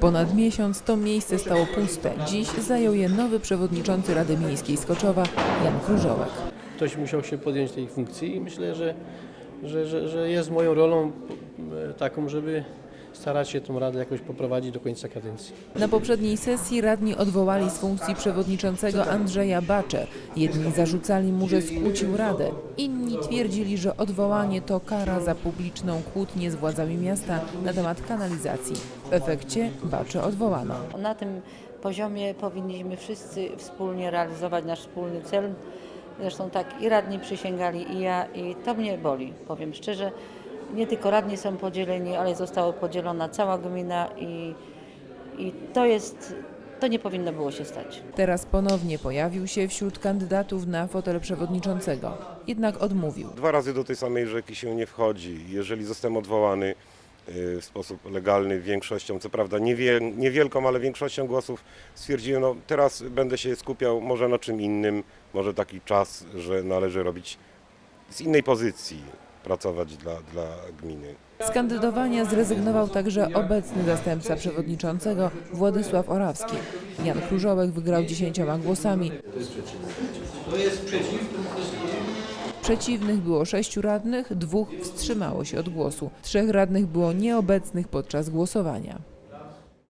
Ponad miesiąc to miejsce stało puste. Dziś zajął je nowy przewodniczący Rady Miejskiej Skoczowa Jan Krużołek. Ktoś musiał się podjąć tej funkcji i myślę, że, że, że, że jest moją rolą e, taką, żeby starać się tą radę jakoś poprowadzić do końca kadencji. Na poprzedniej sesji radni odwołali z funkcji przewodniczącego Andrzeja Bacze. Jedni zarzucali mu, że skłócił radę. Inni twierdzili, że odwołanie to kara za publiczną kłótnię z władzami miasta na temat kanalizacji. W efekcie Bacze odwołano. Na tym poziomie powinniśmy wszyscy wspólnie realizować nasz wspólny cel. Zresztą tak i radni przysięgali, i ja, i to mnie boli, powiem szczerze. Nie tylko radni są podzieleni, ale została podzielona cała gmina i, i to jest, to nie powinno było się stać. Teraz ponownie pojawił się wśród kandydatów na fotel przewodniczącego. Jednak odmówił. Dwa razy do tej samej rzeki się nie wchodzi. Jeżeli zostałem odwołany y, w sposób legalny większością, co prawda niewie, niewielką, ale większością głosów, stwierdziłem, no teraz będę się skupiał może na czym innym, może taki czas, że należy robić z innej pozycji, pracować dla, dla gminy. Z kandydowania zrezygnował także obecny zastępca przewodniczącego Władysław Orawski. Jan Krużołek wygrał dziesięcioma głosami. Przeciwnych było sześciu radnych, dwóch wstrzymało się od głosu. Trzech radnych było nieobecnych podczas głosowania.